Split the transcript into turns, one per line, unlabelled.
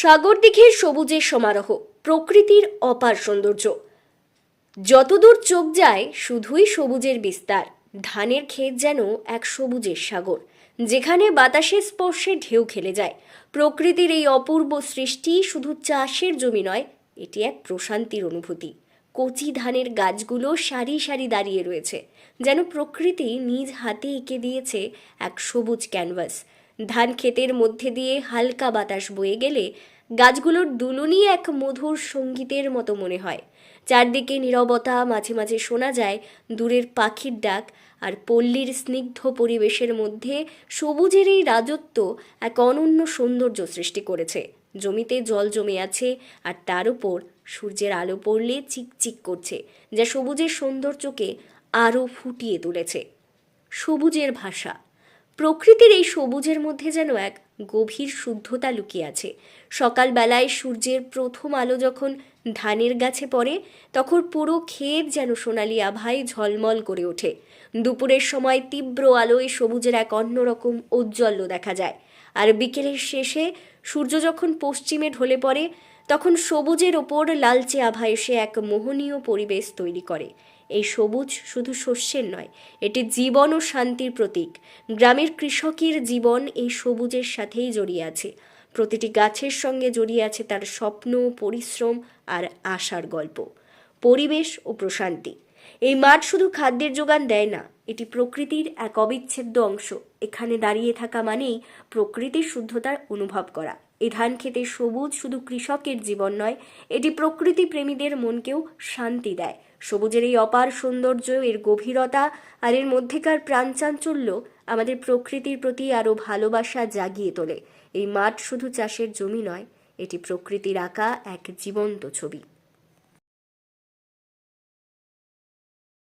সাগর দিঘির সবুজের সমারোহ, প্রকৃতির অপার সৌন্দর্য। যতদূর চোখ যায়, শুধুই সবুজের বিস্তার। ধানের ক্ষেত যেন এক সবুজের সাগর, যেখানে বাতাসের স্পর্শে ঢেউ খেলে যায়। প্রকৃতির এই অপূর্ব সৃষ্টি শুধু চাষের জমি নয়, এটি এক প্রশান্তির অনুভূতি। কচি ধানের গাছগুলো সারি সারি দাঁড়িয়ে রয়েছে, যেন প্রকৃতি নিজ হাতে এঁকে দিয়েছে এক সবুজ ক্যানভাস। ধান ক্ষেতের মধ্যে দিয়ে হালকা বাতাস বয়ে গেলে গাছগুলোর দুলুনি এক মধুর সঙ্গীতের মতো মনে হয়। চারদিকে নীরবতা মাঝে মাঝে শোনা যায় দূরের পাখির ডাক আর পল্লীর স্নিগ্ধ পরিবেশের মধ্যে সবুজের এই রাজত্ব এক অনন্য সৌন্দর্য সৃষ্টি করেছে। জমিতে জল জমে আছে আর তার উপর সূর্যের আলো পড়লে চিকচিক করছে, যা সবুজের সৌন্দর্যকে আরও ফুটিয়ে তুলেছে। সবুজের ভাষা প্রকৃতির এই সবুজের মধ্যে যেন এক গভীর শুদ্ধতা লুকিয়ে আছে। সকালবেলায় সূর্যের প্রথম আলো যখন ধানের গাছে পড়ে, তখন পুরো ক্ষেত যেন সোনালি আভায় ঝলমল করে ওঠে। দুপুরের সময় তীব্র আলোয় সবুজের এক অন্যরকম ঔজ্জ্বল্য দেখা যায়। আর বিকেলের শেষে সূর্য যখন পশ্চিমে ঢলে পড়ে, তখন সবুজের ওপর লালচে আভা এসে এক মোহনীয় পরিবেশ তৈরি করে। এই সবুজ শুধু শস্যের নয়, এটি জীবন ও শান্তির প্রতীক। গ্রামের কৃষকের জীবন এই সবুজের সাথেই জড়িয়ে আছে। প্রতিটি গাছের সঙ্গে জড়িয়ে আছে তার স্বপ্ন, পরিশ্রম আর আশার গল্প। পরিবেশ ও প্রশান্তি। এই মাঠ শুধু খাদ্যের যোগান দেয় না, এটি প্রকৃতির এক অবিচ্ছেদ্য অংশ। এখানে দাঁড়িয়ে থাকা মানেই প্রকৃতির শুদ্ধতার অনুভব করা। এই ধান খেতে সবুজ শুধু কৃষকের জীবন নয়, এটি প্রকৃতি প্রেমীদের মনকেও শান্তি দেয়। সবুজের এই অপার সৌন্দর্য, এর গভীরতা আর এর মধ্যেকার প্রাণচাঞ্চল্য আমাদের প্রকৃতির প্রতি আরও ভালোবাসা জাগিয়ে তোলে। এই মাঠ শুধু চাষের জমি নয়, এটি প্রকৃতির আঁকা এক জীবন্ত ছবি।